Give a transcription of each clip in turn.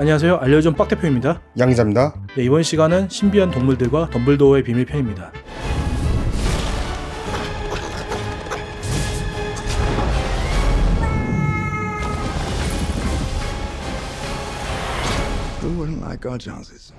안녕하세요. 알려준 빡 대표입니다. 양기자입니다. 네, 이번 시간은 신비한 동물들과 덤블도어의 비밀 편입니다. Who wouldn't like our Joneses?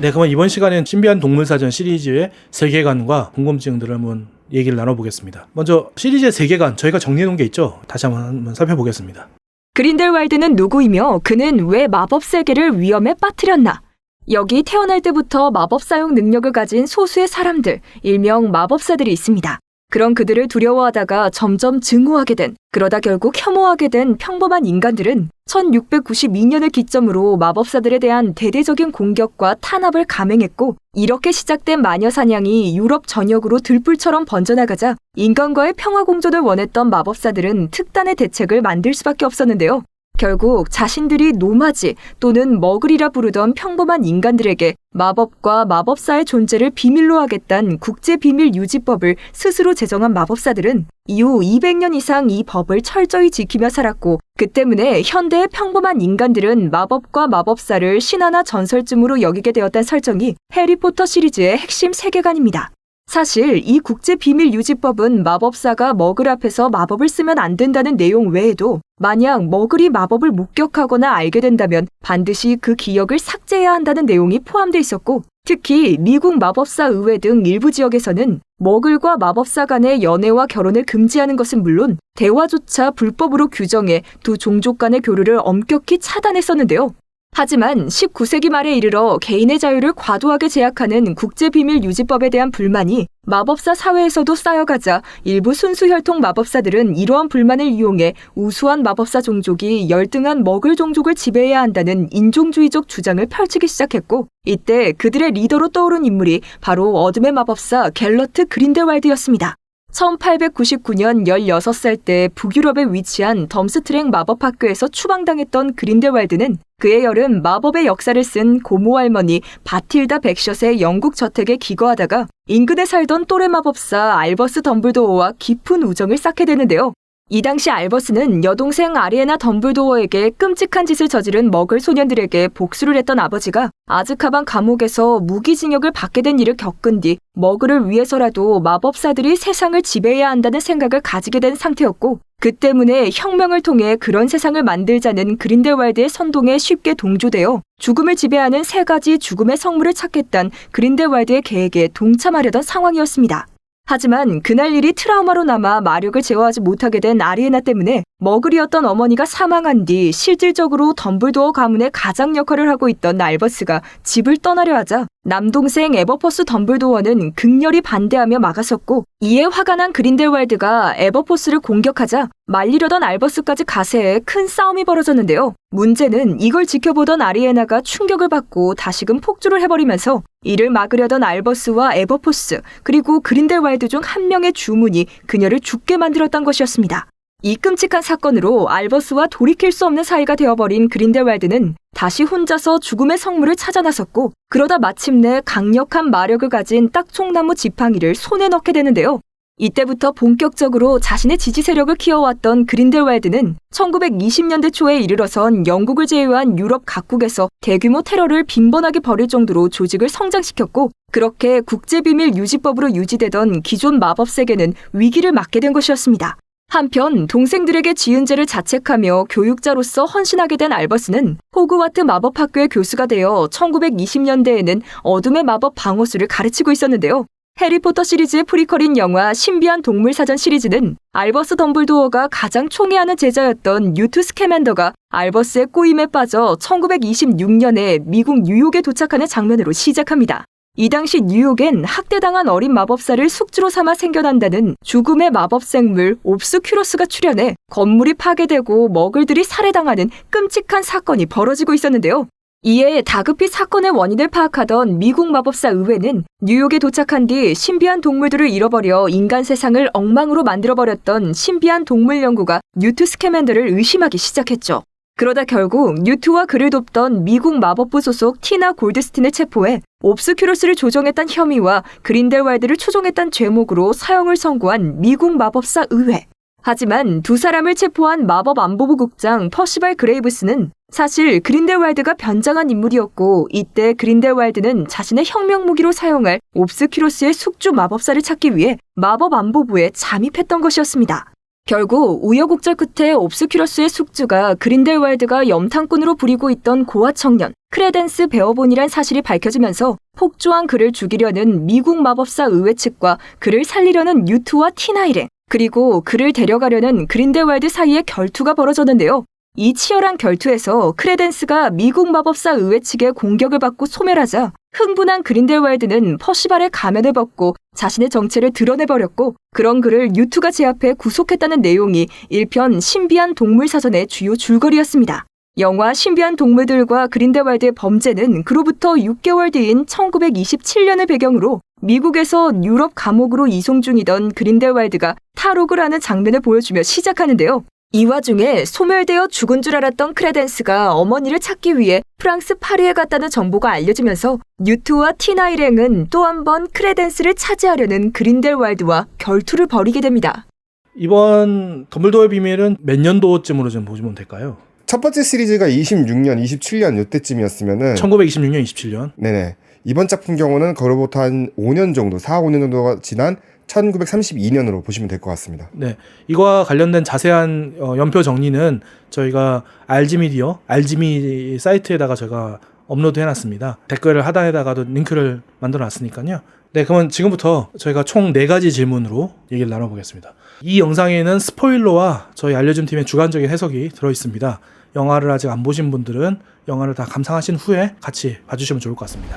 네, 그러면 이번 시간엔 신비한 동물 사전 시리즈의 세계관과 궁금증들을 한번 얘기를 나눠보겠습니다. 먼저 시리즈의 세계관 저희가 정리해 놓은 게 있죠. 다시 한번, 한번 살펴보겠습니다. 그린델왈드는 누구이며 그는 왜 마법 세계를 위험에 빠뜨렸나? 여기 태어날 때부터 마법 사용 능력을 가진 소수의 사람들, 일명 마법사들이 있습니다. 그런 그들을 두려워하다가 점점 증오하게 된, 그러다 결국 혐오하게 된 평범한 인간들은 1692년을 기점으로 마법사들에 대한 대대적인 공격과 탄압을 감행했고, 이렇게 시작된 마녀 사냥이 유럽 전역으로 들불처럼 번져나가자 인간과의 평화 공존을 원했던 마법사들은 특단의 대책을 만들 수밖에 없었는데요. 결국 자신들이 노마지 또는 머글이라 부르던 평범한 인간들에게 마법과 마법사의 존재를 비밀로 하겠다는 국제비밀유지법을 스스로 제정한 마법사들은 이후 200년 이상 이 법을 철저히 지키며 살았고 그 때문에 현대의 평범한 인간들은 마법과 마법사를 신화나 전설쯤으로 여기게 되었다는 설정이 해리포터 시리즈의 핵심 세계관입니다. 사실 이 국제 비밀 유지법은 마법사가 머글 앞에서 마법을 쓰면 안 된다는 내용 외에도 만약 머글이 마법을 목격하거나 알게 된다면 반드시 그 기억을 삭제해야 한다는 내용이 포함되어 있었고 특히 미국 마법사 의회 등 일부 지역에서는 머글과 마법사 간의 연애와 결혼을 금지하는 것은 물론 대화조차 불법으로 규정해 두 종족 간의 교류를 엄격히 차단했었는데요. 하지만 19세기 말에 이르러 개인의 자유를 과도하게 제약하는 국제비밀유지법에 대한 불만이 마법사 사회에서도 쌓여가자 일부 순수 혈통 마법사들은 이러한 불만을 이용해 우수한 마법사 종족이 열등한 먹을 종족을 지배해야 한다는 인종주의적 주장을 펼치기 시작했고 이때 그들의 리더로 떠오른 인물이 바로 어둠의 마법사 갤러트 그린델왈드였습니다. 1899년 16살 때 북유럽에 위치한 덤스트랭 마법학교에서 추방당했던 그린델왈드는 그의 여름 마법의 역사를 쓴 고모 할머니 바틸다 백셔의 영국 저택에 기거하다가 인근에 살던 또래 마법사 알버스 덤블도어와 깊은 우정을 쌓게 되는데요. 이 당시 알버스는 여동생 아리에나 덤블도어에게 끔찍한 짓을 저지른 먹을 소년들에게 복수를 했던 아버지가 아즈카반 감옥에서 무기징역을 받게 된 일을 겪은 뒤 먹을을 위해서라도 마법사들이 세상을 지배해야 한다는 생각을 가지게 된 상태였고 그 때문에 혁명을 통해 그런 세상을 만들자는 그린델왈드의 선동에 쉽게 동조되어 죽음을 지배하는 세 가지 죽음의 성물을 찾겠다는 그린델왈드의 계획에 동참하려던 상황이었습니다. 하지만 그날 일이 트라우마로 남아 마력을 제어하지 못하게 된 아리에나 때문에 머글이었던 어머니가 사망한 뒤 실질적으로 덤블도어 가문의 가장 역할을 하고 있던 알버스가 집을 떠나려 하자 남동생 에버포스 덤블도어는 극렬히 반대하며 막아섰고 이에 화가 난 그린델왈드가 에버포스를 공격하자 말리려던 알버스까지 가세해 큰 싸움이 벌어졌는데요. 문제는 이걸 지켜보던 아리에나가 충격을 받고 다시금 폭주를 해버리면서 이를 막으려던 알버스와 에버포스 그리고 그린델왈드 중 한 명의 주문이 그녀를 죽게 만들었던 것이었습니다. 이 끔찍한 사건으로 알버스와 돌이킬 수 없는 사이가 되어버린 그린델왈드는 다시 혼자서 죽음의 성물을 찾아 나섰고 그러다 마침내 강력한 마력을 가진 딱총나무 지팡이를 손에 넣게 되는데요. 이때부터 본격적으로 자신의 지지 세력을 키워왔던 그린델왈드는 1920년대 초에 이르러선 영국을 제외한 유럽 각국에서 대규모 테러를 빈번하게 벌일 정도로 조직을 성장시켰고 그렇게 국제비밀 유지법으로 유지되던 기존 마법 세계는 위기를 맞게 된 것이었습니다. 한편 동생들에게 지은 죄를 자책하며 교육자로서 헌신하게 된 알버스는 호그와트 마법학교의 교수가 되어 1920년대에는 어둠의 마법 방어술을 가르치고 있었는데요. 해리포터 시리즈의 프리퀄인 영화 신비한 동물 사전 시리즈는 알버스 덤블도어가 가장 총애하는 제자였던 뉴트 스캐맨더가 알버스의 꼬임에 빠져 1926년에 미국 뉴욕에 도착하는 장면으로 시작합니다. 이 당시 뉴욕엔 학대당한 어린 마법사를 숙주로 삼아 생겨난다는 죽음의 마법 생물 옵스큐로스가 출현해 건물이 파괴되고 머글들이 살해당하는 끔찍한 사건이 벌어지고 있었는데요. 이에 다급히 사건의 원인을 파악하던 미국 마법사 의회는 뉴욕에 도착한 뒤 신비한 동물들을 잃어버려 인간 세상을 엉망으로 만들어버렸던 신비한 동물 연구가 뉴트 스캐맨더를 의심하기 시작했죠. 그러다 결국 뉴트와 그를 돕던 미국 마법부 소속 티나 골드스틴을 체포해 옵스큐로스를 조종했던 혐의와 그린델왈드를 초종했던 죄목으로 사형을 선고한 미국 마법사 의회. 하지만 두 사람을 체포한 마법 안보부 국장 퍼시발 그레이브스는 사실 그린델왈드가 변장한 인물이었고 이때 그린델왈드는 자신의 혁명 무기로 사용할 옵스큐로스의 숙주 마법사를 찾기 위해 마법 안보부에 잠입했던 것이었습니다. 결국 우여곡절 끝에 옵스큐러스의 숙주가 그린델왈드가 염탐꾼으로 부리고 있던 고아 청년 크레덴스 베어본이란 사실이 밝혀지면서 폭주한 그를 죽이려는 미국 마법사 의회 측과 그를 살리려는 유투와 티나 일행 그리고 그를 데려가려는 그린델왈드 사이에 결투가 벌어졌는데요. 이 치열한 결투에서 크레덴스가 미국 마법사 의회 측의 공격을 받고 소멸하자 흥분한 그린델왈드는 퍼시발의 가면을 벗고 자신의 정체를 드러내버렸고 그런 그를 유투가 제압해 구속했다는 내용이 1편 신비한 동물 사전의 주요 줄거리였습니다. 영화 신비한 동물들과 그린델왈드의 범죄는 그로부터 6개월 뒤인 1927년을 배경으로 미국에서 유럽 감옥으로 이송 중이던 그린델왈드가 탈옥을 하는 장면을 보여주며 시작하는데요. 이 와중에 소멸되어 죽은 줄 알았던 크레덴스가 어머니를 찾기 위해 프랑스 파리에 갔다는 정보가 알려지면서 뉴트와 티나 일행은 또 한 번 크레덴스를 차지하려는 그린델왈드와 결투를 벌이게 됩니다. 이번 덤블도어의 비밀은 몇 년도쯤으로 좀 보시면 될까요? 첫 번째 시리즈가 26년, 27년 요때쯤이었으면은 1926년, 27년. 네네. 이번 작품 경우는 그로부터 한 5년 정도, 4, 5년 정도가 지난 1932년으로 보시면 될 것 같습니다. 네. 이거와 관련된 자세한 어, 연표 정리는 저희가 알지미디어, 알지미 사이트에다가 제가 업로드 해놨습니다. 댓글을 하단에다가도 링크를 만들어 놨으니까요. 네, 그러면 지금부터 저희가 총 네가지 질문으로 얘기를 나눠보겠습니다. 이 영상에는 스포일러와 저희 알려준 팀의 주관적인 해석이 들어있습니다. 영화를 아직 안 보신 분들은 영화를 다 감상하신 후에 같이 봐주시면 좋을 것 같습니다.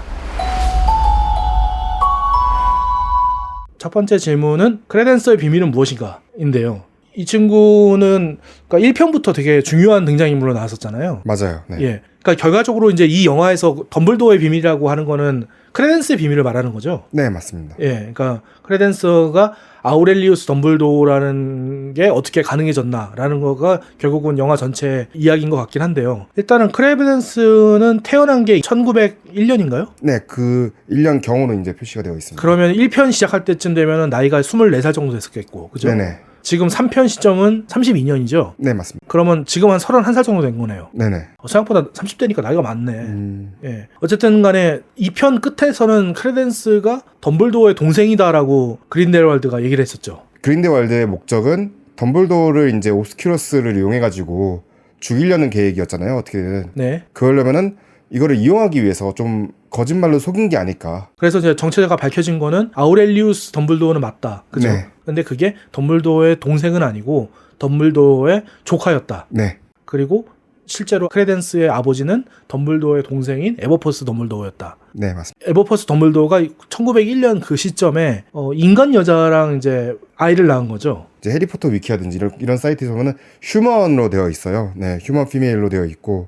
첫 번째 질문은 크레덴서의 비밀은 무엇인가? 인데요. 이 친구는 그러니까 1편부터 되게 중요한 등장인물로 나왔었잖아요. 맞아요. 네. 예. 그러니까 결과적으로 이제 이 영화에서 덤블도어의 비밀이라고 하는 거는 크레덴스의 비밀을 말하는 거죠. 네, 맞습니다. 예. 그러니까 크레덴서가 아우렐리우스 덤블도어라는 게 어떻게 가능해졌나라는 거가 결국은 영화 전체 이야기인 것 같긴 한데요. 일단은 크레덴스는 태어난 게 1901년인가요? 네, 그 1년 경으로 이제 표시가 되어 있습니다. 그러면 1편 시작할 때쯤 되면은 나이가 24살 정도 됐었겠고. 그죠? 네네. 지금 3편 시점은 32년이죠. 네, 맞습니다. 그러면 지금 한 31살 정도 된 거네요. 네네. 어, 생각보다 30대니까 나이가 많네. 음, 예. 어쨌든 간에 2편 끝에서는 크레덴스가 덤블도어의 동생이다라고 그린델왈드가 얘기를 했었죠. 그린데왈드의 목적은 덤블도어를 이제 옵스큐러스를 이용해가지고 죽이려는 계획이었잖아요. 어떻게든. 네. 그러려면은 이거를 이용하기 위해서 좀 거짓말로 속인 게 아닐까. 그래서 이제 정체가 밝혀진 거는 아우렐리우스 덤블도어는 맞다. 그죠? 네. 근데 그게 덤블도어의 동생은 아니고 덤블도어의 조카였다. 네. 그리고 실제로 크레덴스의 아버지는 덤블도어의 동생인 에버퍼스 덤블도어였다. 네, 맞습니다. 에버퍼스 덤블도어가 1901년 그 시점에 어, 인간 여자랑 이제 아이를 낳은 거죠. 이제 해리포터 위키라든지 이런, 이런 사이트에 보면은 휴먼으로 되어 있어요. 네, 휴먼 피메일로 되어 있고,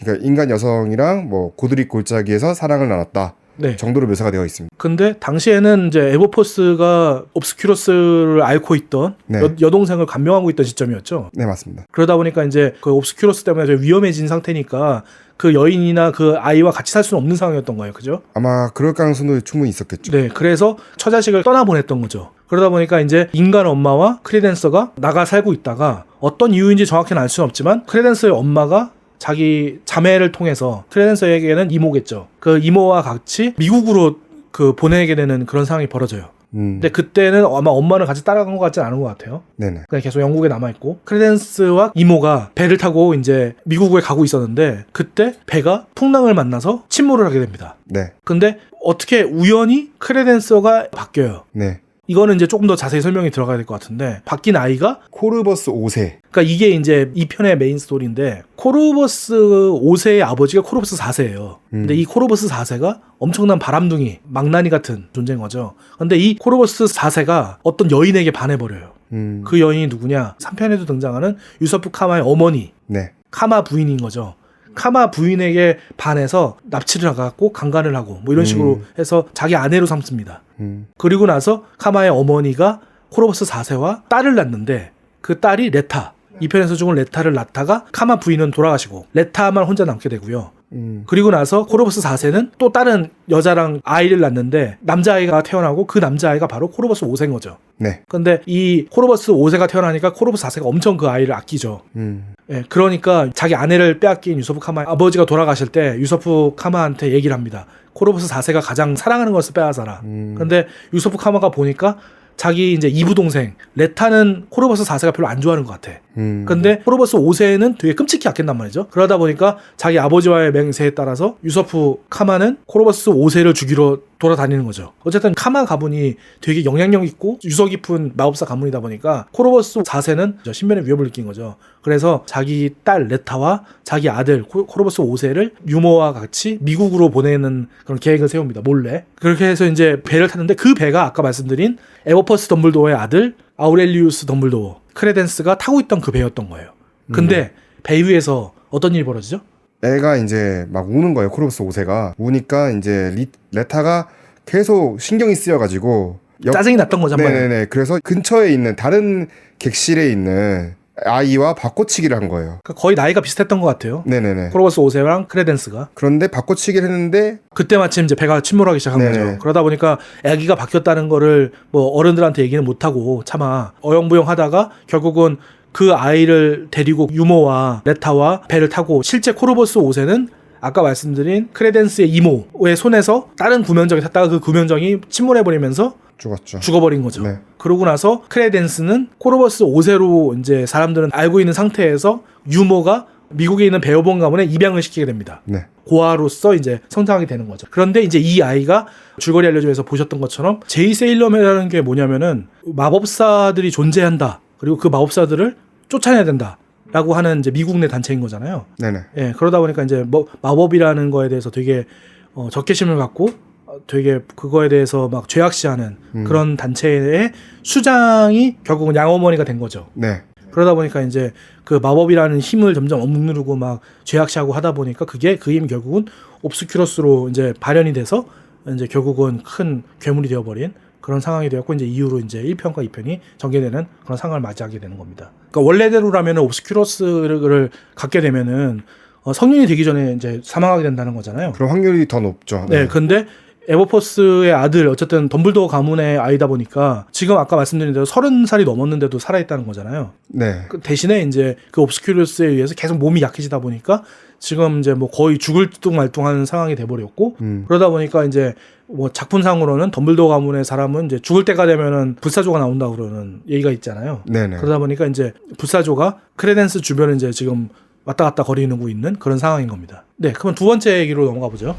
그러니까 인간 여성이랑 뭐 고드릭 골짜기에서 사랑을 나눴다 네. 정도로 묘사가 되어 있습니다. 근데 당시에는 이제 에버퍼스가 옵스큐로스를 앓고 있던 네. 여, 여동생을 감명하고 있던 시점이었죠. 네, 맞습니다. 그러다 보니까 이제 그 옵스큐로스 때문에 좀 위험해진 상태니까 그 여인이나 그 아이와 같이 살 수는 없는 상황이었던 거예요. 그죠? 아마 그럴 가능성도 충분히 있었겠죠. 네. 그래서 처자식을 떠나보냈던 거죠. 그러다 보니까 이제 인간 엄마와 크레덴서가 나가 살고 있다가 어떤 이유인지 정확히는 알 수는 없지만 크레덴서의 엄마가 자기 자매를 통해서 크레덴서에게는 이모겠죠. 그 이모와 같이 미국으로 그 보내게 되는 그런 상황이 벌어져요. 음, 근데 그때는 아마 엄마는 같이 따라간 것 같지는 않은 것 같아요. 네네. 그냥 계속 영국에 남아 있고 크레덴스와 이모가 배를 타고 이제 미국에 가고 있었는데 그때 배가 풍랑을 만나서 침몰을 하게 됩니다. 네, 근데 어떻게 우연히 크레덴서가 바뀌어요. 네. 이거는 이제 조금 더 자세히 설명이 들어가야 될 것 같은데 바뀐 아이가 코르버스 5세. 그러니까 이게 이제 이 편의 메인 스토리인데 코르버스 5세의 아버지가 코르버스 4세예요. 근데 음. 이 코르버스 4세가 엄청난 바람둥이, 망나니 같은 존재인 거죠. 근데 이 코르버스 4세가 어떤 여인에게 반해버려요. 음, 그 여인이 누구냐? 3편에도 등장하는 유서프 카마의 어머니, 네, 카마 부인인 거죠. 카마 부인에게 반해서 납치를 하고 강간을 하고 뭐 이런 식으로 음. 해서 자기 아내로 삼습니다. 음, 그리고 나서 카마의 어머니가 코르버스 4세와 딸을 낳는데 그 딸이 레타. 이 편에서 죽은 레타를 낳다가 카마 부인은 돌아가시고 레타만 혼자 남게 되고요. 음, 그리고 나서 코르버스 4세는 또 다른 여자랑 아이를 낳는데 남자아이가 태어나고 그 남자아이가 바로 코르버스 5세인 거죠. 네. 근데 이 코로버스 5세가 태어나니까 코로버스 4세가 엄청 그 아이를 아끼죠. 음. 예, 그러니까 자기 아내를 빼앗긴 유서프 카마 아버지가 돌아가실 때 유서프 카마한테 얘기를 합니다. 코로버스 4세가 가장 사랑하는 것을 빼앗아라. 음. 근데 유서프 카마가 보니까 자기 이제 이부 동생 레타는 코로버스 4세가 별로 안 좋아하는 것 같아. 음. 근데 코로버스 5세는 되게 끔찍히 아낀단 말이죠. 그러다 보니까 자기 아버지와의 맹세에 따라서 유서프 카마는 코로버스 5세를 죽이러 돌아다니는 거죠. 어쨌든 카마 가문이 되게 영향력 있고 유서 깊은 마법사 가문이다 보니까 코로버스 4세는 신변의 위협을 느낀 거죠. 그래서 자기 딸 레타와 자기 아들 코- 코로버스 5세를 유모와 같이 미국으로 보내는 그런 계획을 세웁니다. 몰래. 그렇게 해서 이제 배를 탔는데 그 배가 아까 말씀드린 에버퍼스 덤블도어의 아들 아우렐리우스 덤블도어 크레덴스가 타고 있던 그 배였던 거예요. 근데 배 위에서 어떤 일이 벌어지죠? 애가 이제 막 우는 거예요. 코로버스 5세가 우니까 이제 리, 레타가 계속 신경이 쓰여가지고 옆- 짜증이 났던 번에. 네네네. 그래서 근처에 있는 다른 객실에 있는 아이와 바꿔치기를 한 거예요. 그러니까 거의 나이가 비슷했던 것 같아요. 네네네. 코로버스 5세랑 크레덴스가. 그런데 바꿔치기를 했는데 그때 마침 이제 배가 침몰하기 시작한 네네. 거죠. 그러다 보니까 아기가 바뀌었다는 거를 뭐 어른들한테 얘기는 못 하고 차마 어영부영 하다가 결국은 그 아이를 데리고 유모와 레타와 배를 타고 실제 코로버스 5세는 아까 말씀드린 크레덴스의 이모의 손에서 다른 구면정이 탔다가 그 구면정이 침몰해버리면서 죽었죠. 죽어버린 거죠. 네. 그러고 나서 크레덴스는 코로버스 5세로 이제 사람들은 알고 있는 상태에서 유모가 미국에 있는 베어본 가문에 입양을 시키게 됩니다. 네. 고아로서 이제 성장하게 되는 거죠. 그런데 이제 이 아이가 줄거리 알려줘에서 보셨던 것처럼 제이 세일러맨이라는 게 뭐냐면은 마법사들이 존재한다. 그리고 그 마법사들을 쫓아내야 된다. 라고 하는 이제 미국 내 단체인 거잖아요. 네네. 예, 그러다 보니까 이제 뭐 마법이라는 거에 대해서 되게 어, 적개심을 갖고 어, 되게 그거에 대해서 막 죄악시하는 음. 그런 단체의 수장이 결국은 양어머니가 된 거죠. 네. 그러다 보니까 이제 그 마법이라는 힘을 점점 억누르고 막 죄악시하고 하다 보니까 그게 그 힘이 결국은 옵스큐러스로 이제 발현이 돼서 이제 결국은 큰 괴물이 되어버린 그런 상황이 되었고 이제 이후로 이제 1편과 2편이 전개되는 그런 상황을 맞이하게 되는 겁니다. 그러니까 원래대로라면 옵스큐러스를 갖게 되면은 어, 성인이 되기 전에 이제 사망하게 된다는 거잖아요. 그럼 확률이 더 높죠. 네, 근데 에버포스의 아들 어쨌든 덤블도어 가문의 아이다 보니까 지금 아까 말씀드린 대로 서른 살이 넘었는데도 살아있다는 거잖아요. 네. 그 대신에 이제 그 옵스큐리스에 의해서 계속 몸이 약해지다 보니까 지금 이제 뭐 거의 죽을 뚱말뚱한 상황이 돼버렸고 음. 그러다 보니까 이제 뭐 작품상으로는 덤블도어 가문의 사람은 이제 죽을 때가 되면은 불사조가 나온다 그러는 얘기가 있잖아요. 네네. 그러다 보니까 이제 불사조가 크레덴스 주변에 이제 지금 왔다 갔다 거리고 있는 그런 상황인 겁니다. 네, 그러면 두 번째 얘기로 넘어가 보죠.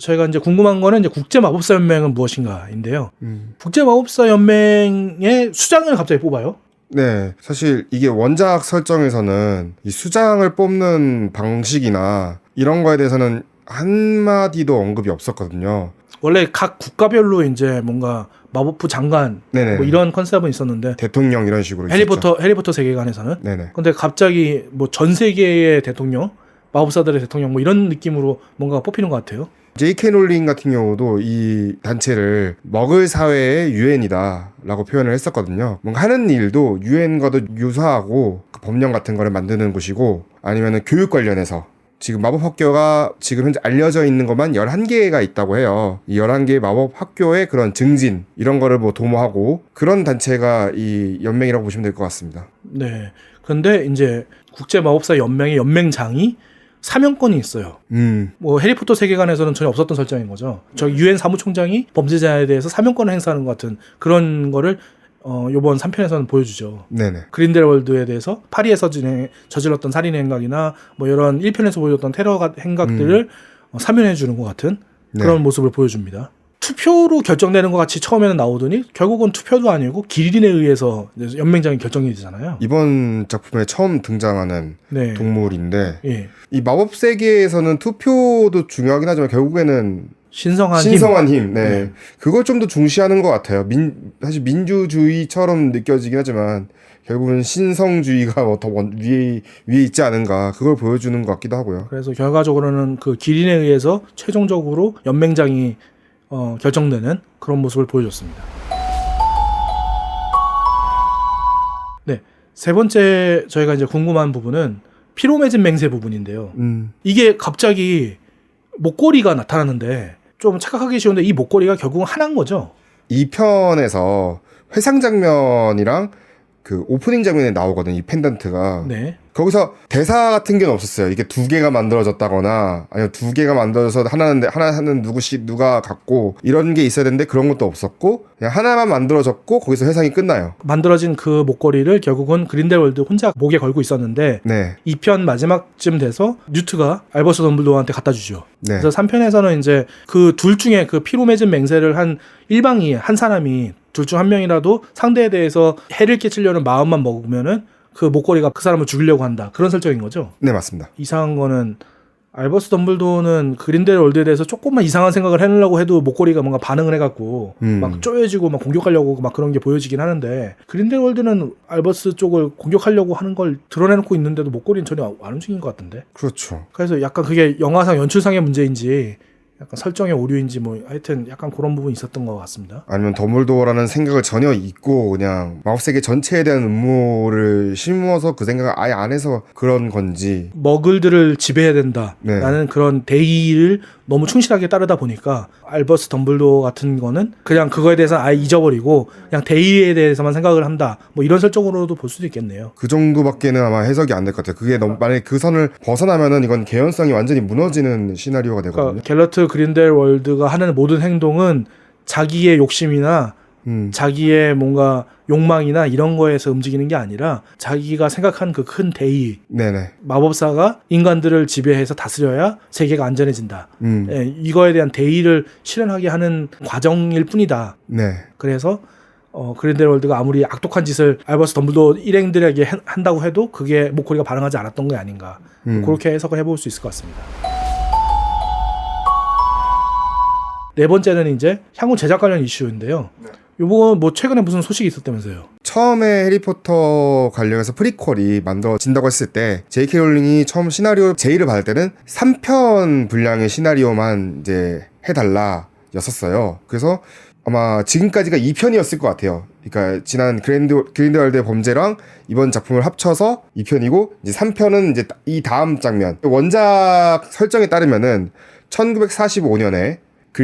저- 저희가 이제 궁금한 거는 이제 국제 마법사 연맹은 무엇인가인데요. 음. 국제 마법사 연맹의 수장을 갑자기 뽑아요. 네, 사실 이게 원작 설정에서는 이 수장을 뽑는 방식이나 이런 거에 대해서는 한마디도 언급이 없었거든요. 원래 각 국가별로 이제 뭔가 마법부 장관 네네. 뭐 이런 컨셉은 있었는데 대통령 이런 식으로 해리포터 해리포터 세계관에서는. 네네. 근데 갑자기 뭐 전 세계의 대통령, 마법사들의 대통령 뭐 이런 느낌으로 뭔가 뽑히는 것 같아요. J.K. 롤링 같은 경우도 이 단체를 먹을 사회의 유엔이다라고 표현을 했었거든요. 뭔가 하는 일도 유엔과도 유사하고 그 법령 같은 거를 만드는 곳이고 아니면은 교육 관련해서 지금 마법 학교가 지금 현재 알려져 있는 것만 11개가 있다고 해요. 이 11개의 마법 학교의 그런 증진 이런 거를 뭐 도모하고 그런 단체가 이 연맹이라고 보시면 될 것 같습니다. 네. 근데 이제 국제 마법사 연맹의 연맹장이 사명권이 있어요. 음. 뭐 해리포터 세계관에서는 전혀 없었던 설정인 거죠. 저 유엔 사무총장이 범죄자에 대해서 사명권을 행사하는 것 같은 그런 거를 어 요번 3편에서는 보여주죠. 네네. 그린델월드에 대해서 파리에서 진행, 저질렀던 살인 행각이나 뭐 이런 1편에서 보여줬던 테러 가- 행각들을 어, 사면해 주는 것 같은 네. 그런 모습을 보여줍니다. 투표로 결정되는 것 같이 처음에는 나오더니 결국은 투표도 아니고 기린에 의해서 연맹장이 결정이 되잖아요. 이번 작품에 처음 등장하는 네. 동물인데 예. 이 마법 세계에서는 투표도 중요하긴 하지만 결국에는 신성한 힘. 신성한 힘, 네. 네. 그걸 좀 더 중시하는 것 같아요. 민 사실 민주주의처럼 느껴지긴 하지만 결국은 신성주의가 뭐 더 위에 위에 있지 않은가 그걸 보여주는 것 같기도 하고요. 그래서 결과적으로는 그 기린에 의해서 최종적으로 연맹장이 어, 결정되는 그런 모습을 보여줬습니다. 네. 세 번째 저희가 이제 궁금한 부분은 피로 매진 맹세 부분인데요. 음, 이게 갑자기 목걸이가 나타나는데 좀 착각하기 쉬운데 이 목걸이가 결국은 하나인 거죠. 이 편에서 회상 장면이랑 그 오프닝 장면에 나오거든 이 펜던트가 네. 거기서 대사 같은 게 없었어요. 이게 두 개가 만들어졌다거나 아니면 두 개가 만들어서 하나는 하나는 누구씩 누가 갖고 이런 게 있어야 되는데 그런 것도 없었고 그냥 하나만 만들어졌고 거기서 회상이 끝나요. 만들어진 그 목걸이를 결국은 그린델월드 혼자 목에 걸고 있었는데 네, 2편 마지막쯤 돼서 뉴트가 알버스 덤블도어한테 갖다 주죠. 네, 그래서 3편에서는 이제 그 둘 중에 그 피로 맺은 맹세를 한 일방이 한 사람이 둘 중 한 명이라도 상대에 대해서 해를 끼치려는 마음만 먹으면은 그 목걸이가 그 사람을 죽이려고 한다. 그런 설정인 거죠. 네 맞습니다. 이상한 거는 알버스 덤블도어는 그린델 월드에 대해서 조금만 이상한 생각을 해내려고 해도 목걸이가 뭔가 반응을 해갖고 음. 막 쪼여지고 막 공격하려고 막 그런 게 보여지긴 하는데 그린델 월드는 알버스 쪽을 공격하려고 하는 걸 드러내놓고 있는데도 목걸이는 전혀 안 움직인 것 같던데 그렇죠. 그래서 약간 그게 영화상 연출상의 문제인지 약간 설정의 오류인지 뭐 하여튼 약간 그런 부분이 있었던 것 같습니다. 아니면 더블도어라는 생각을 전혀 잊고 그냥 마법세계 전체에 대한 음모를 심어서 그 생각을 아예 안 해서 그런 건지 머글들을 지배해야 된다. 네. 라는 그런 대의를 너무 충실하게 따르다 보니까 알버스 덤블도어 같은 거는 그냥 그거에 대해서 아예 잊어버리고 그냥 대의에 대해서만 생각을 한다. 뭐 이런 설정으로도 볼 수도 있겠네요. 그 정도밖에는 아마 해석이 안 될 것 같아요. 그게 너무 만약에 그 선을 벗어나면은 이건 개연성이 완전히 무너지는 시나리오가 되거든요. 그러니까 갤러트 그린델 월드가 하는 모든 행동은 자기의 욕심이나 음, 자기의 뭔가 욕망이나 이런 거에서 움직이는 게 아니라 자기가 생각한 그 큰 대의 네네. 마법사가 인간들을 지배해서 다스려야 세계가 안전해진다. 음, 예, 이거에 대한 대의를 실현하게 하는 과정일 뿐이다. 네. 그래서 어, 그린델월드가 아무리 악독한 짓을 알버스 덤블도 일행들에게 해- 한다고 해도 그게 목걸이가 반응하지 않았던 게 아닌가. 음. 그렇게 해석을 해볼 수 있을 것 같습니다. 네 번째는 이제 향후 제작 관련 이슈인데요. 요거 뭐 최근에 무슨 소식이 있었다면서요? 처음에 해리포터 관련해서 프리퀄이 만들어진다고 했을 때 J.K. 롤링이 처음 시나리오 제의를 받을 때는 3편 분량의 시나리오만 이제 해달라 였었어요. 그래서 아마 지금까지가 2편이었을 것 같아요. 그러니까 지난 그랜드 그린델월드의 범죄랑 이번 작품을 합쳐서 2편이고 이제 3편은 이제 이 다음 장면 원작 설정에 따르면은 1945년에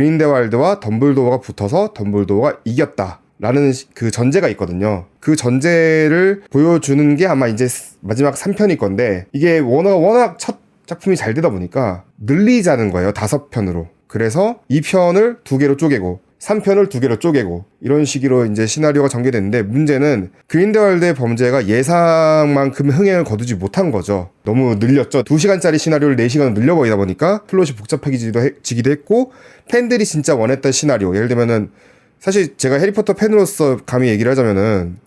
그린데왈드와 덤블도어가 붙어서 덤블도어가 이겼다. 라는 시- 그 전제가 있거든요. 그 전제를 보여주는 게 아마 이제 스- 마지막 3편일 건데 이게 워낙 워낙 첫 작품이 잘 되다 보니까 늘리자는 거예요. 다섯 편으로. 그래서 2편을 두 개로 쪼개고 3편을 두 개로 쪼개고 이런 식으로 이제 시나리오가 전개됐는데 문제는 그린데월드의 범죄가 예상만큼 흥행을 거두지 못한 거죠. 너무 늘렸죠. 2시간짜리 시나리오를 4시간으로 늘려버리다 보니까 플롯이 복잡해지기도 했고 팬들이 진짜 원했던 시나리오 예를 들면은 사실 제가 해리포터 팬으로서 감히 얘기를 하자면은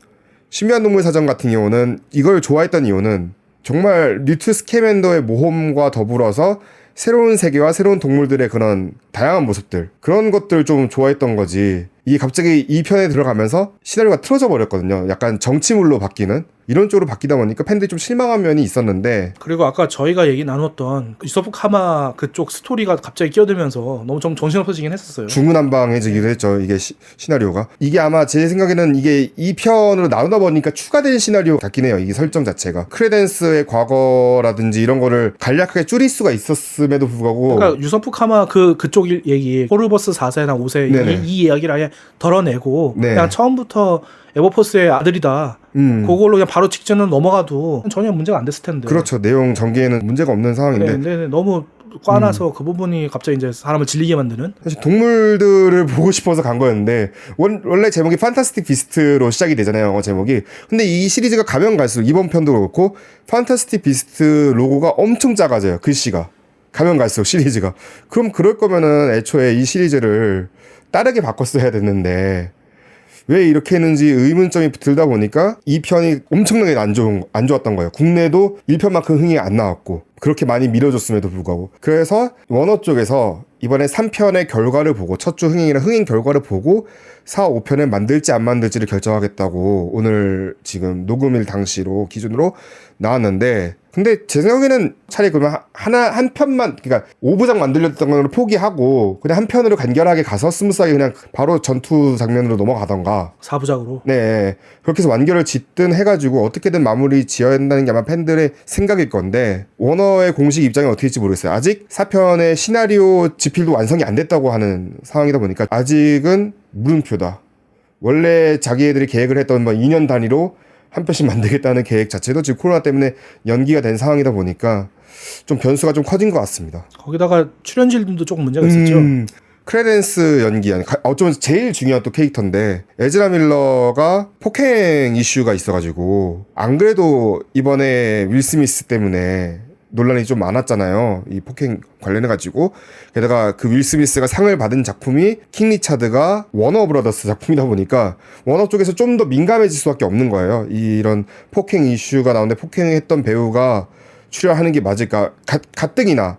신비한 동물 사전 같은 경우는 이걸 좋아했던 이유는 정말 뉴트 스캐맨더의 모험과 더불어서 새로운 세계와 새로운 동물들의 그런 다양한 모습들 그런 것들 좀 좋아했던 거지 이게 갑자기 이 편에 들어가면서 시나리오가 틀어져 버렸거든요. 약간 정치물로 바뀌는 이런 쪽으로 바뀌다 보니까 팬들이 좀 실망한 면이 있었는데. 그리고 아까 저희가 얘기 나눴던 유서프 카마 그쪽 스토리가 갑자기 끼어들면서 너무 좀 정신없어지긴 했었어요. 중구난방해지기도 했죠 이게 시, 나리오가. 이게 아마 제 생각에는 이게 2편으로 나누다 보니까 추가된 시나리오 같긴 해요 이게 설정 자체가. 크레덴스의 과거라든지 이런 거를 간략하게 줄일 수가 있었음에도 불구하고. 그러니까 유서프 카마 그 그쪽 일- 얘기 호르버스 4세나 5세 네네. 이, 이 이야기를 아예 덜어내고 네. 그냥 처음부터 에버포스의 아들이다. 음, 그걸로 그냥 바로 직전으로 넘어가도 전혀 문제가 안 됐을 텐데. 그렇죠 내용 전개에는 문제가 없는 상황인데 네, 네, 네. 너무 꽈나서 그 부분이 갑자기 이제 사람을 질리게 만드는. 사실 동물들을 보고 싶어서 간 거였는데 원, 원래 제목이 판타스틱 비스트로 시작이 되잖아요 영어 제목이 근데 이 시리즈가 가면 갈수록 이번 편도 그렇고 판타스틱 비스트 로고가 엄청 작아져요 글씨가 가면 갈수록 시리즈가 그럼 그럴 거면은 애초에 이 시리즈를 다르게 바꿨어야 됐는데 왜 이렇게 했는지 의문점이 들다 보니까 이 편이 엄청나게 안 좋은 안 좋았던 거예요. 국내도 1편만큼 흥이 안 나왔고 그렇게 많이 밀어줬음에도 불구하고 그래서 원어 쪽에서 이번에 3편의 결과를 보고 첫 주 흥행이랑 흥행 결과를 보고 4, 5편을 만들지 안 만들지를 결정하겠다고 오늘 지금 녹음일 당시로 기준으로 나왔는데 근데 제 생각에는 차라리 그러면 하- 하나 한 편만 그러니까 5부작 만들렸던 걸 포기하고 그냥 한 편으로 간결하게 가서 스무스하게 그냥 바로 전투 장면으로 넘어가던가. 사부작으로. 네. 그렇게 해서 완결을 짓든 해가지고 어떻게든 마무리 지어야 한다는 게 아마 팬들의 생각일 건데 워너의 공식 입장이 어떻게 될지 모르겠어요. 아직 4편의 시나리오 지필도 완성이 안 됐다고 하는 상황이다 보니까 아직은 물음표다 원래 자기애들이 계획을 했던 뭐 2년 단위로 한 편씩 만들겠다는 계획 자체도 지금 코로나 때문에 연기가 된 상황이다 보니까 좀 변수가 좀 커진 것 같습니다 거기다가 출연진도 조금 문제가 있었죠. 음, 크레덴스 연기한 가- 어쩌면 제일 중요한 또 캐릭터인데 에즈라 밀러가 폭행 이슈가 있어가지고 안 그래도 이번에 윌 스미스 때문에 논란이 좀 많았잖아요. 이 폭행 관련해 가지고 게다가 그 윌 스미스가 상을 받은 작품이 킹 리차드가 워너 브라더스 작품이다 보니까 워너 쪽에서 좀 더 민감해질 수밖에 없는 거예요. 이런 폭행 이슈가 나오는데 폭행했던 배우가 출연하는 게 맞을까? 가, 가뜩이나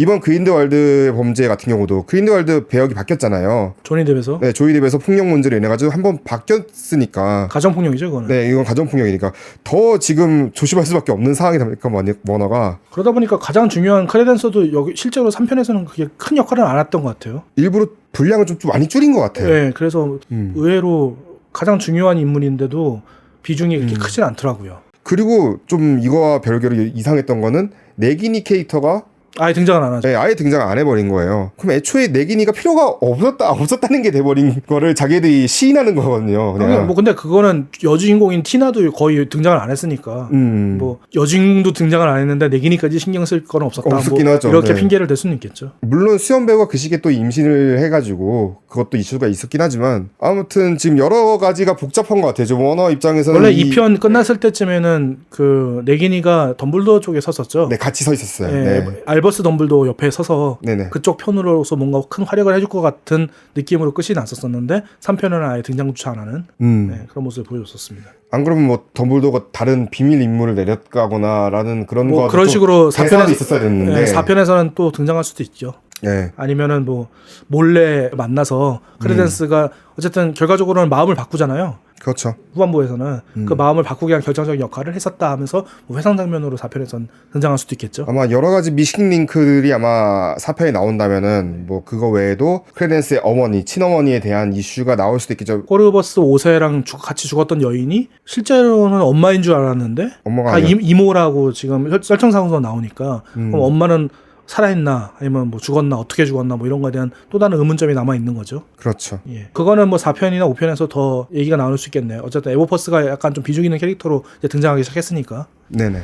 이번 그린드월드 범죄 같은 경우도 그린드월드 배역이 바뀌었잖아요. 조니 뎁에서 네, 조이 뎁에서 폭력 문제로 인해 가지고 한 번 바뀌었으니까 가정 폭력이죠, 그거는. 네, 이건 가정 폭력이니까 더 지금 조심할 수밖에 없는 상황이다 보니까 머니- 머너가 그러다 보니까 가장 중요한 크레덴서도 여기 실제로 3편에서는 그게 큰 역할은 안 했던 것 같아요. 일부러 분량을 좀, 좀 많이 줄인 것 같아요. 네, 그래서 음. 의외로 가장 중요한 인물인데도 비중이 그렇게 음. 크진 않더라고요. 그리고 좀 이거와 별개로 이상했던 거는 네기니 캐릭터가 아예 등장을 안 하죠. 네, 아예 등장 안 해버린 거예요. 그럼 애초에 네기니가 필요가 없었다 없었다는 게 돼버린 거를 자기들이 시인하는 거거든요. 아니, 그냥 뭐 근데 그거는 여주인공인 티나도 거의 등장을 안 했으니까 음. 뭐 여주인공도 등장을 안 했는데 내기니까지 신경 쓸 건 없었다. 없었긴 뭐 하죠. 이렇게 네. 핑계를 댈 수는 있겠죠. 물론 수연 배우가 그 시기에 또 임신을 해가지고 그것도 이슈가 있었긴 하지만 아무튼 지금 여러 가지가 복잡한 것 같아요. 워너 입장에서는 원래 이- 2편 끝났을 때쯤에는 그 내기니가 덤블도어 쪽에 섰었죠. 네 같이 서 있었어요. 예, 네. 알버스 덤블도어 옆에 서서 네네. 그쪽 편으로서 뭔가 큰 활약을 해줄 것 같은 느낌으로 끝이 났었었는데 3편에는 아예 등장조차 안 하는 음. 네, 그런 모습을 보여줬었습니다. 안 그러면 뭐 덤블도가 다른 비밀 임무를 내렸가거나라는 그런 뭐거 그런 식으로 대사도 4편에서 있었어야 됐는데. 4편에서는 또 등장할 수도 있죠. 네. 아니면은 뭐 몰래 만나서 크레덴스가 음. 어쨌든 결과적으로는 마음을 바꾸잖아요. 그렇죠. 후반부에서는 음. 그 마음을 바꾸기 위한 결정적인 역할을 했었다 하면서 뭐 회상 장면으로 4편에선 등장할 수도 있겠죠. 아마 여러 가지 미싱 링크들이 아마 4편에 나온다면은 뭐 그거 외에도 크레덴스의 어머니, 친어머니에 대한 이슈가 나올 수도 있겠죠. 코르버스 5세랑 죽- 같이 죽었던 여인이 실제로는 엄마인 줄 알았는데 엄마가 다 아니라- 이, 이모라고 지금 설- 설정상으로 나오니까 음. 그럼 엄마는 살아있나 아니면 뭐 죽었나 어떻게 죽었나 뭐 이런 거에 대한 또 다른 의문점이 남아 있는 거죠. 그렇죠. 예. 그거는 뭐 4편이나 5편에서 더 얘기가 나올 수 있겠네요. 어쨌든 에버퍼스가 약간 좀 비중 있는 캐릭터로 이제 등장하기 시작했으니까. 네네.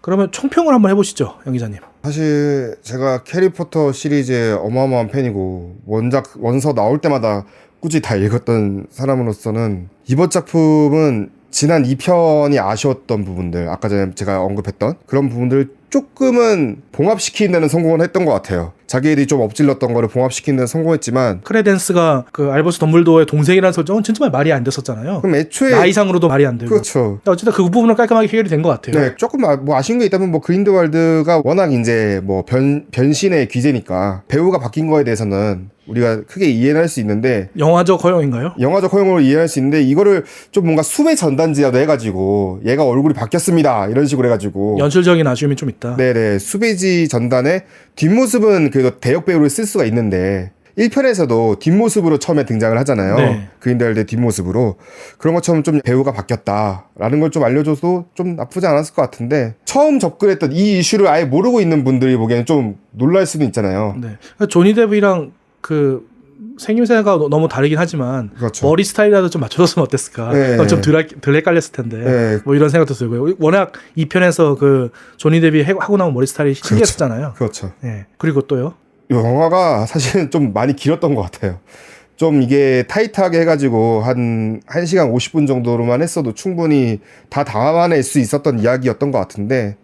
그러면 총평을 한번 해보시죠, 양 기자님. 사실 제가 캐리포터 시리즈의 어마어마한 팬이고 원작 원서 나올 때마다 꾸준히 다 읽었던 사람으로서는 이번 작품은 지난 2편이 아쉬웠던 부분들 아까 전에 제가 언급했던 그런 부분들을 조금은 봉합시키는 데는 성공을 했던 것 같아요 자기들이 좀 엎질렀던 거를 봉합시키는 데는 성공했지만 크레덴스가 그 알버스 덤블도어의 동생이라는 설정은 진짜 말이 안 됐었잖아요. 그럼 애초에 나이상으로도 말이 안 되고. 그렇죠 어쨌든 그 부분은 깔끔하게 해결이 된 것 같아요. 네, 조금 아, 뭐 아쉬운 게 있다면 뭐 그린드월드가 워낙 이제 뭐 변, 변신의 귀재니까 배우가 바뀐 거에 대해서는 우리가 크게 이해는 할수 있는데 영화적 허용인가요? 영화적 허용으로 이해할 수 있는데 이거를 좀 뭔가 수배 전단지라도 해가지고 얘가 얼굴이 바뀌었습니다 이런 식으로 해가지고 연출적인 아쉬움이 좀 있다. 네네 수배지 전단에 뒷모습은 그래도 대역 배우를 쓸 수가 있는데 1편에서도 뒷모습으로 처음에 등장을 하잖아요. 네. 그린델드 뒷모습으로. 그런 것처럼 좀 배우가 바뀌었다라는 걸 좀 알려줘도 좀 나쁘지 않았을 것 같은데 처음 접근했던 이 이슈를 아예 모르고 있는 분들이 보기에는 좀 놀랄 수도 있잖아요. 네. 조니 데브랑 그 생김새가 너- 너무 다르긴 하지만 그렇죠. 머리 스타일이라도 좀 맞춰줬으면 어땠을까? 네. 어, 좀덜 덜 헷갈렸을 텐데. 네. 뭐 이런 생각도 들고요. 워낙 이 편에서 그 조니 데뷔 해- 하고 나온 머리 스타일이 신기했었잖아요. 그렇죠. 네. 그리고 또요. 이 영화가 사실은 좀 많이 길었던 것 같아요. 좀 이게 타이트하게 해가지고 한 1시간 50분 정도로만 했어도 충분히 다 담아낼 수 있었던 이야기였던 것 같은데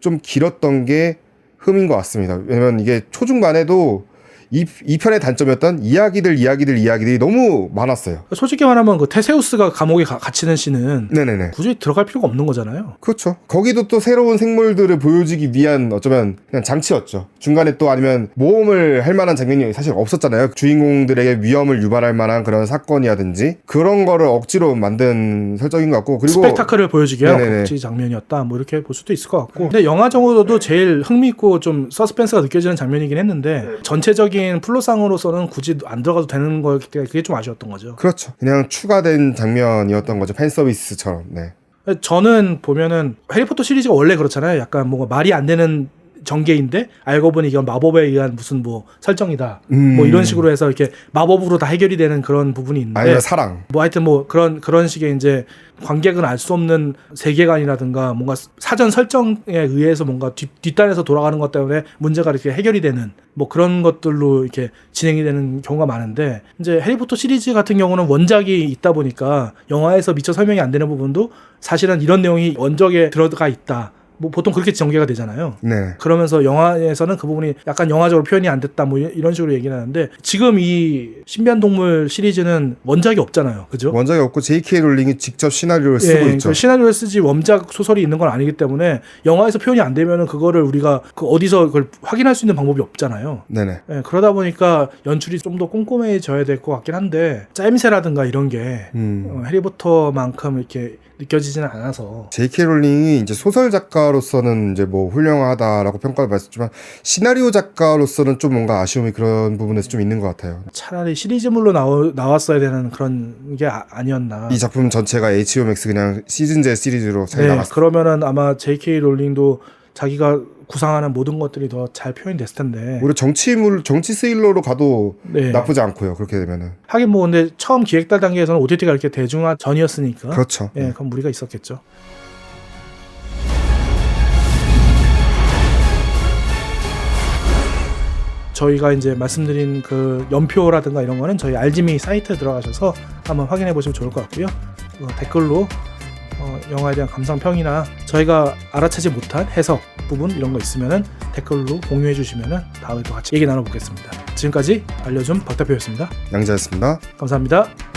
좀 길었던 게 흠인 것 같습니다. 왜냐면 이게 초중반에도 이, 이 편의 단점이었던 이야기들 이야기들 이야기들이 너무 많았어요. 솔직히 말하면 그 테세우스가 감옥에 가- 갇히는 씬은 네네네. 굳이 들어갈 필요가 없는 거잖아요. 그렇죠. 거기도 또 새로운 생물들을 보여주기 위한 어쩌면 그냥 장치였죠. 중간에 또 아니면 모험을 할 만한 장면이 사실 없었잖아요. 주인공들에게 위험을 유발할 만한 그런 사건이라든지 그런 거를 억지로 만든 설정인 것 같고 그리고 스펙타클을 보여주기 위한. 국지 장면이었다. 뭐 이렇게 볼 수도 있을 것 같고. 근데 영화적으로도 제일 흥미있고 좀 서스펜스가 느껴지는 장면이긴 했는데 전체적인 플롯상으로서는 굳이 안 들어가도 되는 거였기 때문에 그게 좀 아쉬웠던 거죠. 그렇죠. 그냥 추가된 장면이었던 거죠. 팬 서비스처럼. 네. 저는 보면은 해리포터 시리즈가 원래 그렇잖아요. 약간 뭔가 말이 안 되는 전개인데 알고 보니 이건 마법에 의한 무슨 뭐 설정이다. 음. 뭐 이런 식으로 해서 이렇게 마법으로 다 해결이 되는 그런 부분이 있는데 아니면 사랑. 뭐 하여튼 뭐 그런 그런 식의 이제 관객은 알 수 없는 세계관이라든가 뭔가 사전 설정에 의해서 뭔가 뒷, 뒷단에서 돌아가는 것 때문에 문제가 이렇게 해결이 되는 뭐 그런 것들로 이렇게 진행이 되는 경우가 많은데 이제 해리포터 시리즈 같은 경우는 원작이 있다 보니까 영화에서 미처 설명이 안 되는 부분도 사실은 이런 내용이 원작에 들어가 있다. 뭐 보통 그렇게 전개가 되잖아요. 네. 그러면서 영화에서는 그 부분이 약간 영화적으로 표현이 안 됐다 뭐 이런 식으로 얘기를 하는데 지금 이 신비한 동물 시리즈는 원작이 없잖아요. 그죠? 원작이 없고 J.K. 롤링이 직접 시나리오를 쓰고 예, 있죠. 그 시나리오를 쓰지 원작 소설이 있는 건 아니기 때문에 영화에서 표현이 안 되면은 그거를 우리가 그 어디서 그걸 확인할 수 있는 방법이 없잖아요. 네네. 예, 그러다 보니까 연출이 좀 더 꼼꼼해져야 될 것 같긴 한데 짜임새라든가 이런 게 음. 어, 해리포터만큼 이렇게 느껴지지는 않아서 J.K. 롤링이 이제 소설 작가로서는 이제 뭐 훌륭하다라고 평가를 받았지만 시나리오 작가로서는 좀 뭔가 아쉬움이 그런 부분에서 좀 있는 것 같아요. 차라리 시리즈물로 나오, 나왔어야 되는 그런 게 아, 아니었나. 이 작품 전체가 HBO Max 그냥 시즌제 시리즈로 잘 네, 나갔어. 그러면은 아마 J.K. 롤링도 자기가 구상하는 모든 것들이 더 잘 표현이 됐을 텐데. 오히려 정치물 정치 스릴러로 가도 네. 나쁘지 않고요. 그렇게 되면은 하긴 뭐 근데 처음 기획달 단계에서는 OTT가 이렇게 대중화 전이었으니까. 그렇죠. 예, 그럼 무리가 있었겠죠. 저희가 이제 말씀드린 그 연표라든가 이런 거는 저희 알지미 사이트에 들어가셔서 한번 확인해 보시면 좋을 것 같고요. 어, 댓글로 어, 영화에 대한 감상평이나 저희가 알아채지 못한 해석 부분 이런 거 있으면은 댓글로 공유해 주시면은 다음에 또 같이 얘기 나눠보겠습니다. 지금까지 알려준 박 대표였습니다. 양자였습니다. 감사합니다.